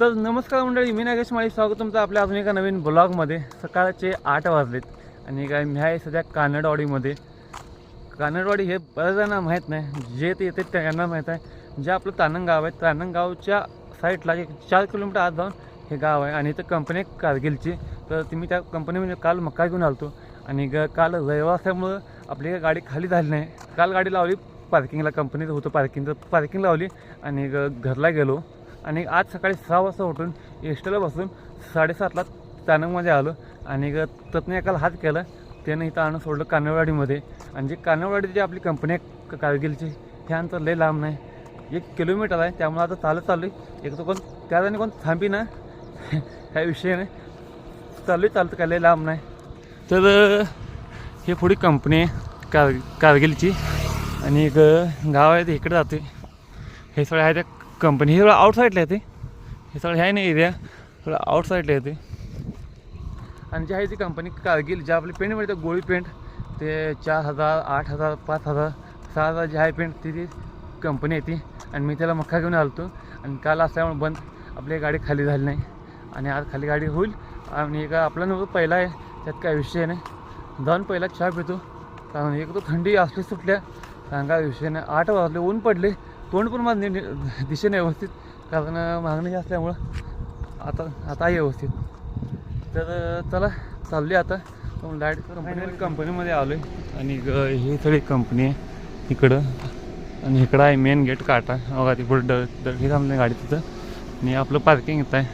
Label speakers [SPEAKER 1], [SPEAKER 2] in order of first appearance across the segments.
[SPEAKER 1] तर नमस्कार मंडळी मी नागेश माळी. स्वागत तुमचं आपल्या अजून एका नवीन ब्लॉगमध्ये. सकाळचे आठ वाजलेत आणि काय मी आहे सध्या कानडवाडीमध्ये. कानडवाडी हे बऱ्याच जणांना माहीत नाही. जे ते येते त्यांना माहीत आहे. जे आपलं तानंग गाव आहे तानंग गावच्या साईडला एक चार किलोमीटर आत जाऊन हे गाव आहे. आणि इथं कंपनी आहे कारगिलची तर ती मी त्या कंपनीमध्ये काल मक्का घेऊन आलतो. आणि ग काल रविवार असल्यामुळं आपली गाडी खाली झाली नाही. काल गाडी लावली पार्किंगला कंपनीचं होतं पार्किंग तर पार्किंग लावली आणि ग घरला गेलो. आणि आज सकाळी सहा वाजता उठून एसटीला बसून साडेसातला तानंगमध्ये आलो. आणि तत्ने एकाला हात केला. त्यानं इथं आणून सोडलं कानववाडीमध्ये आणि जे कानववाडी जी आपली कंपनी आहे कारगिलची हे अंतर लय लांब नाही. एक किलोमीटर आहे. त्यामुळे आता चालत चालू आहे. एक तर कोण त्या कोण थांबी ना. ह्या विषय नाही. चालू आहे चालतं. काय लय लांब नाही. तर हे ही पुढे कंपनी आहे कार कारगिलची. आणि एक गाव आहे ते इकडे जाते हे सगळं आहे त्या कंपनी हे सगळं आउटसाईडला येते. हे सगळं ह्या नाही एरिया थोडं आउटसाईडला येते. आणि जी आहे ती कंपनी कारगिल ज्या आपली पेंट मिळते गोळी पेंट ते चार हजार आठ हजार पाच हजार सहा हजार जी आहे पेंट ती ती कंपनी येते. आणि मी त्याला मक्का घेऊन आलतो. आणि काल असल्यामुळे बंद. आपली गाडी खाली झाली नाही. आणि आज खाली गाडी होईल. आणि एक आपला नव्हतं पहिला आहे. त्यात काय विषय नाही. जाऊन पहिला चहा पितो. कारण एक तर थंडी असली सुटल्या. सांगा विषय नाही. आठ वाजले ऊन पडले. तोंड पण माझं नीट- दिशेने व्यवस्थित कारण मागणी असल्यामुळं आता आता आहे व्यवस्थित. तर चला चालली आता. लाइट कंपनी कंपनीमध्ये आलो आहे आणि ही सगळी कंपनी आहे. इकडं आणि इकडं आहे मेन गेट काटा. बघा तिकडं ड ड- हे गाडी तिथं. आणि आपलं पार्किंग इथं आहे.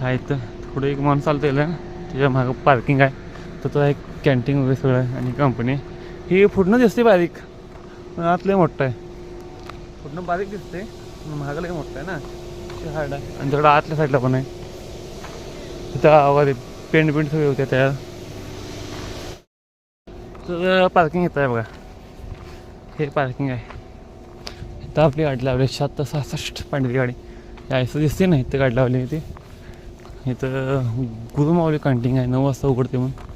[SPEAKER 1] हा इथं. थोडं एक माणूस चालतं येईल त्याच्या मागं पार्किंग आहे. तर तो एक कॅन्टीन वगैरे सगळं. आहे आणि कंपनी ही पुढनं दिसते बारीक. आतलं मोठं आहे. पुढनं बारीक दिसते पण मागं मोठं आहे ना. हार्ड आहे. आणि तिकडं आतल्या साईडला पण आहे. तिथं आवाज पेंट पेंट सगळे होते त्या तर पार्किंग येतं आहे बघा. हे पार्किंग आहे. इथं आपली गाडी लावली शहात्तर सहासष्ट पांढरी गाडी. यायचं दिसते ना इथं गाडी लावली होती इथं गुरुमावली कॅन्टीन आहे नऊ वाजता उघडते म्हणून.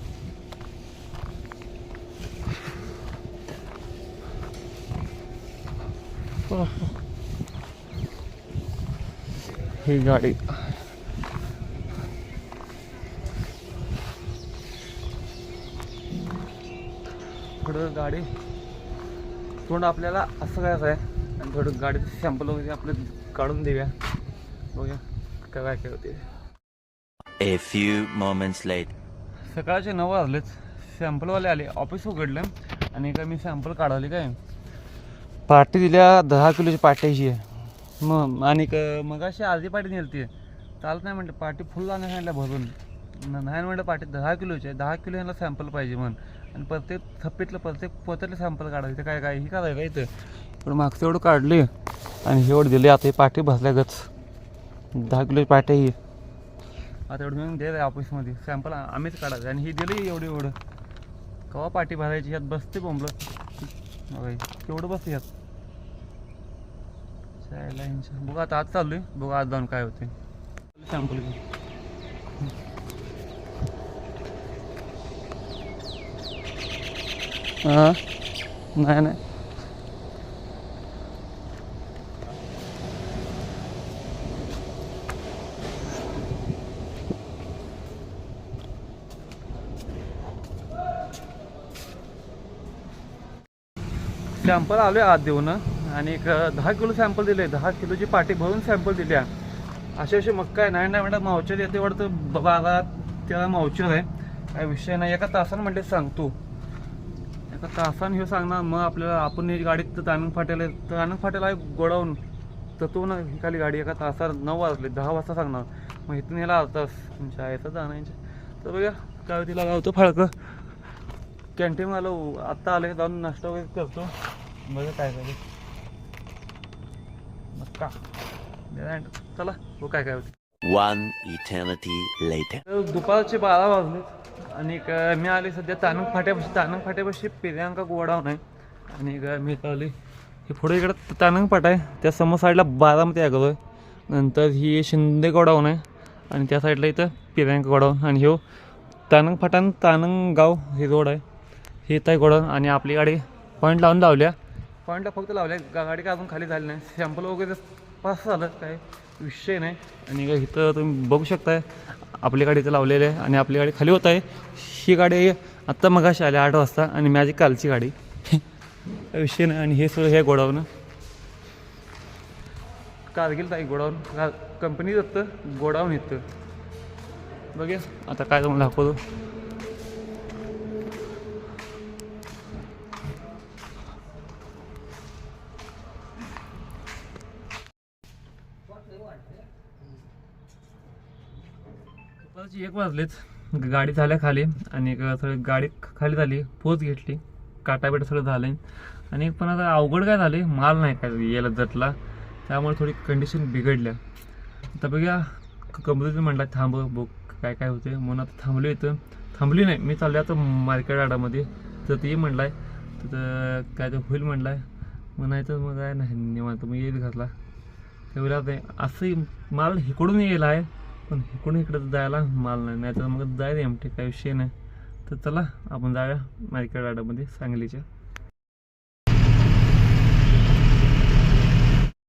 [SPEAKER 1] ही गाडी थोडं गाडी तोंड आपल्याला असं करायचं आहे. आणि थोडं गाडीचं सॅम्पल वगैरे आपलं काढून देऊया. बघूया काय काय काय होते
[SPEAKER 2] A few moments later.
[SPEAKER 1] सकाळचे नऊ वाजलेच सॅम्पलवाले आले. ऑफिस उघडलं आणि काय मी सॅम्पल काढवली काय? पार्टी दिल्या दहा किलोची पाट्याची आहे. मग आणि मग अशी अर्धी पार्टी नेलती. चालत नाही म्हटलं पाटी फुल आणून सांगितलं भरून. नाही म्हटलं पाटी दहा किलोची आहे. दहा किलो यांना सॅम्पल पाहिजे म्हण. आणि प्रत्येक थप्पीतलं प्रत्येक पोत्यातलं सॅम्पल काढायचं. काय काय ही करायचं काय इथं? पण मागचं एवढं काढली आणि एवढं दिली. आता ही पार्टी भसल्यागच दहा किलोची पार्टी ही. आता एवढं मिळून दे ऑफिसमध्ये सॅम्पल आम्हीच काढायचं. आणि ही दिली एवढी एवढं. कवा पाठी भरायची? ह्यात बसते बोंबलं बघा केवढं बसते ह्यात? बघा आता आज चालू आहे बघा आज जाऊन काय होते सॅम्पल घेऊन हां? नाही नाही. सॅम्पल आले आत देऊन आणि एक दहा किलो सॅम्पल दिले. दहा किलोची पाटी भरून सॅम्पल दिल्या. असे असे मग काय नाही नाही म्हणतात मावचर येते वाटतं. बाबा बारा मावचर आहे. काय विषय नाही. एका तासानं म्हणजे सांगतो एका तासानं हे सांगणार. मग आपल्याला आपण ही गाडीत तर आनंद आहे. तर आनंद आहे गोडाऊन. तर तो ना खाली गाडी एका तासात नऊ वाजले. दहा वाजता सांगणार. मग इथून याला अर्धा तास म्हणजे तुमच्या यायचं जाण्याच्या तर बघा काय तिला गावतो फाळकं. कॅन्टीन आलो आत्ता आले जाऊन नाश्ता वगैरे करतो. बघा काय काय का? चला हो काय काय होते?
[SPEAKER 2] Eternity later.
[SPEAKER 1] तर दुपारचे बारा वाजले आणि मी आले सध्या तानंग फाट्यापाशी. तानंग फाट्यापाशी प्रियांका गोडाऊन आहे. आणि मी आले. हे पुढे इकडं तानंग फाटा आहे. त्या समोर साईडला बारामती आगलो आहे नंतर ही शिंदे गोडाऊन आहे. आणि त्या साईडला इथं प्रियांका गोडाऊन. आणि ह्यो तानंग फाटा तानंग गाव हे रोड आहे. हे इथं आहे गोडाऊन. आणि आपली गाडी पॉईंट लावून लावल्या पॉईंटला फक्त लावल्या. गाडी काय अजून खाली झाली नाही. सॅम्पल वगैरे पास झालं काय विषय नाही. आणि काय इथं तुम्ही बघू शकताय आपली गाडी इथं लावलेली आहे आणि आपली गाडी खाली होत आहे. ही गाडी आत्ता मगाशी आली आठ वाजता आणि माझी कालची गाडी. विषय नाही. आणि हे सगळं हे गोडाऊन. कारगिल ताई गोडाऊन. का कंपनी जातं गोडाऊन येतं बघूया. आता काय तुम्हाला दाखवतो. दुपारची एक वाजलेत. गाडी झाल्या खाली आणि सगळी गाडी खाली झाली पोच घेतली काटाबिटा सगळं झालं आणि पण आता अवघड काय झाले माल नाही काय यायला जटला त्यामुळे थोडी कंडिशन बिघडल्या. आता बघ्या कंपनीने म्हणला थांब बुक काय काय होते म्हणून आता थांबलो इथं. थांबली नाही. मी चालले आता मार्केट आडामध्ये तर ते म्हणलाय तर काय तर होईल म्हणलाय. म्हणायचं मग काय नाही निवांत. मग येईल घातला ते असंही माल इकडून यायला आहे पण इकडून इकडं जायला माल नाही. नाही तर मग जायला एमटे काय विषय नाही. तर चला आपण जाऊया मार्केट आडामध्ये सांगलीच्या.